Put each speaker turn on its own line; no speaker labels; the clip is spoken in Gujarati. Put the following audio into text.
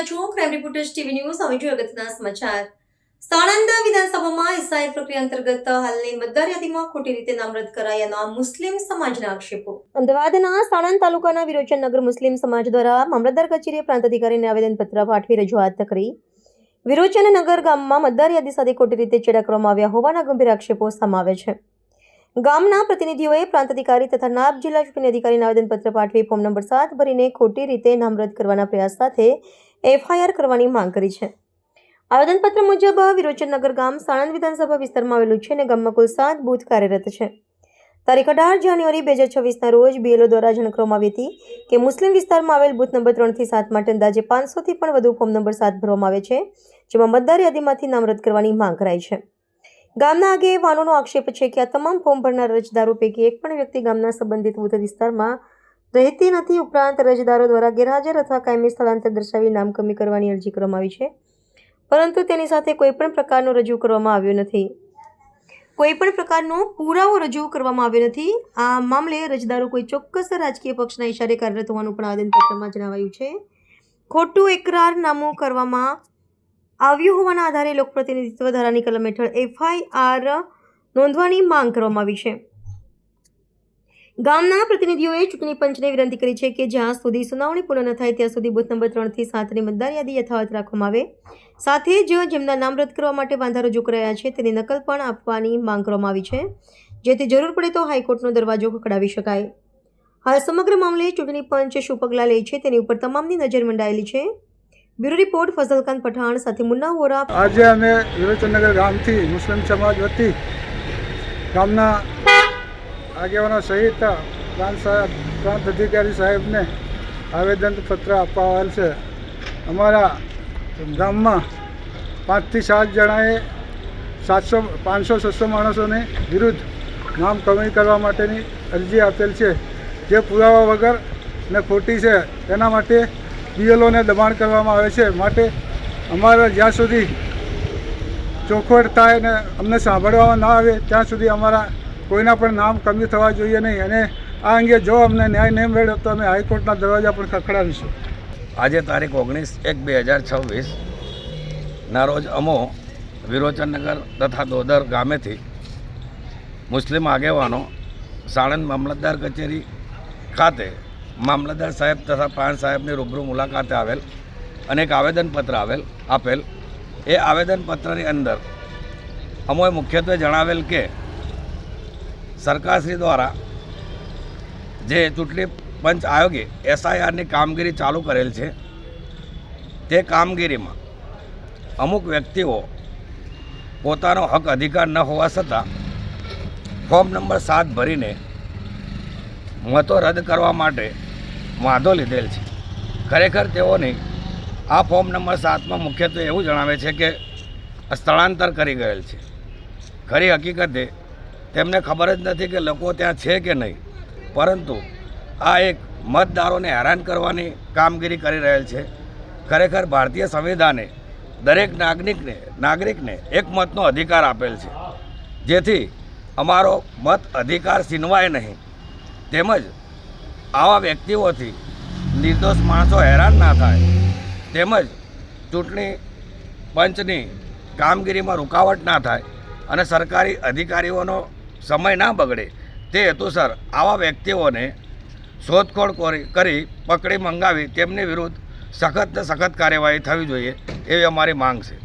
રહ્યા છો ક્રાઇમ રિપોર્ટર્સ ટીવી ન્યૂઝ હવે જોઈએ અગત્યના સમાચાર. સાણંદ વિધાનસભામાં ઈસાઈ પ્રક્રિયા અંતર્ગત હાલની મતદાર યાદીમાં ખોટી રીતે નામ રદ કરાયાના મુસ્લિમ સમાજના આક્ષેપો. અમદાવાદના સાણંદ તાલુકાના વિરોચન નગર મુસ્લિમ સમાજ દ્વારા મામલતદાર કચેરીએ પ્રાંત અધિકારીને આવેદનપત્ર પાઠવી રજૂઆત કરી. વિરોચન નગર ગામમાં મતદાર યાદી સાથે ખોટી રીતે ચેડા કરવામાં આવ્યા હોવાના ગંભીર આક્ષેપો સમાવે છે. ગામના પ્રતિનિધિઓએ પ્રાંત અધિકારી તથા નાયબ જિલ્લા ચૂંટણી અધિકારીને આવેદનપત્ર પાઠવી ફોર્મ નંબર સાત ભરીને ખોટી રીતે નામ રદ કરવાના પ્રયાસ સાથે એફઆઈઆર કરવાની માંગ કરી છે. આવેદનપત્ર મુજબ વિરોચનનગર ગામ સાણંદ વિધાનસભા વિસ્તારમાં આવેલું છે અને ગામમાં કુલ સાત બૂથ કાર્યરત છે. તારીખ અઢાર જાન્યુઆરી બે હજાર છવ્વીસના રોજ બીએલઓ દ્વારા જાણ કરવામાં આવી હતી કે મુસ્લિમ વિસ્તારમાં આવેલ બુથ નંબર ત્રણથી સાત માટે અંદાજે પાંચસોથી પણ વધુ ફોર્મ નંબર સાત ભરવામાં આવે છે, જેમાં મતદાર યાદીમાંથી નામ રદ કરવાની માંગ કરાઈ છે. ગામના આગેવાનોનો આક્ષેપ છે કે આ તમામ ફોર્મ ભરનાર રજદારો પૈકી એક પણ વ્યક્તિ ગામના સંબંધિત બૂથ વિસ્તારમાં રહેતી નથી. ઉપરાંત રજદારો દ્વારા ગેરહાજર અથવા કાયમી સ્થળાંતર દર્શાવી નામ કમી કરવાની અરજી કરવામાં આવી છે. પરંતુ તેની સાથે કોઈ પણ પ્રકારનો રજૂ કરવામાં આવ્યો નથી. કોઈ પણ પ્રકારનો પુરાવો રજૂ કરવામાં આવ્યો નથી. આ મામલે રજદારો કોઈ ચોક્કસ રાજકીય પક્ષના ઇશારે કાર્યરત હોવાનું પણ આવેદનપત્રમાં જણાવાયું છે. ખોટું એકરારનામું કરવામાં આવ્યું હોવાના આધારે લોકપ્રતિનિધિત્વ ધારાની કલમ હેઠળ એફઆઈઆર નોંધવાની માંગ કરવામાં આવી છે. ગામના પ્રતિનિધિઓએ ચૂંટણી પંચને વિનંતી કરી છે કે જ્યાં સુધી સુનાવણી પૂર્ણ ન થાય ત્યાં સુધી બુથ નંબર ત્રણથી સાતની મતદાર યાદી યથાવત રાખવામાં આવે. સાથે જ જેમના નામ રદ કરવા માટે વાંધા રજૂ કરાયા છે તેની નકલ પણ આપવાની માંગ કરવામાં આવી છે. જેથી જરૂર પડે તો હાઈકોર્ટનો દરવાજો ખખડાવી શકાય. હાલ સમગ્ર મામલે ચૂંટણી પંચ શું પગલાં લે છે તેની ઉપર તમામની નજર મંડાયેલી છે. બ્યુરો રિપોર્ટ ફઝલખાન પઠાણ સાથે મુન્ના વોરા.
આજે અમે વિરોચનનગર ગામથી મુસ્લિમ સમાજ વતી ગામના આગેવાનો સહિત પ્રાંત સાહેબ પ્રાંત અધિકારી સાહેબને આવેદનપત્ર આપવા આવેલ છે. અમારા ગામમાં પાંચથી સાત જણાએ સાતસો, પાંચસો, છસો માણસોની વિરુદ્ધ નામ કમી કરવા માટેની અરજી આપેલ છે. જે પુરાવા વગર ને ખોટી છે, તેના માટે બીએલઓને દબાણ કરવામાં આવે છે. માટે અમારે જ્યાં સુધી ચોખવટ થાય ને અમને સાંભળવામાં ના આવે, ત્યાં સુધી અમારા કોઈના પણ નામ કમી થવા જોઈએ નહીં. અને આ અંગે જો અમને ન્યાય નહીં મળ્યો તો અમે હાઈકોર્ટના દરવાજા પણ ખખડાવીશું.
આજે તારીખ ઓગણીસ એક બે હજાર છવ્વીસ ના રોજ અમો વિરોચનનગર તથા દોદર ગામેથી મુસ્લિમ આગેવાનો સાણંદ મામલતદાર કચેરી ખાતે મામલતદાર સાહેબ તથા પ્રાણ સાહેબની રૂબરૂ મુલાકાતે આવેલ અને એક આવેદનપત્ર આવેલ, આપેલ. એ આવેદનપત્રની અંદર અમોએ મુખ્યત્વે જણાવેલ કે સરકારશ્રી દ્વારા જે ચૂંટણી પંચ આયોગે એસઆઈઆરની કામગીરી ચાલુ કરેલ છે, તે કામગીરીમાં અમુક વ્યક્તિઓ પોતાનો હક અધિકાર ન હોવા છતાં ફોર્મ નંબર સાત ભરીને મતો રદ કરવા માટે વાંધો લીધેલ છે. ખરેખર તેઓની આ ફોર્મ નંબર સાતમાં મુખ્યત્વે એવું જણાવે છે કે સ્થળાંતર કરી ગયેલ છે. ખરી હકીકતે તેમને ખબર જ નથી કે લોકો ત્યાં છે કે નહીં. પરંતુ આ એક મતદારોને હેરાન કરવાની કામગીરી કરી રહેલ છે. ખરેખર ભારતીય સંવિધાને દરેક નાગરિકને નાગરિકને એક મતનો અધિકાર આપેલ છે. જેથી અમારો મત અધિકાર છીનવાય નહીં. તેમજ આવા વ્યક્તિઓથી નિર્દોષ માણસો હેરાન ના થાય. તેમજ ચૂંટણી પંચની કામગીરીમાં રૂકાવટ ના થાય અને સરકારી અધિકારીઓનો સમય ના બગડે. તે હેતુસર આવા વ્યક્તિઓને શોધખોળ કરી પકડી મંગાવી તેમની વિરુદ્ધ સખત સખત કાર્યવાહી થવી જોઈએ એવી અમારી માંગ છે.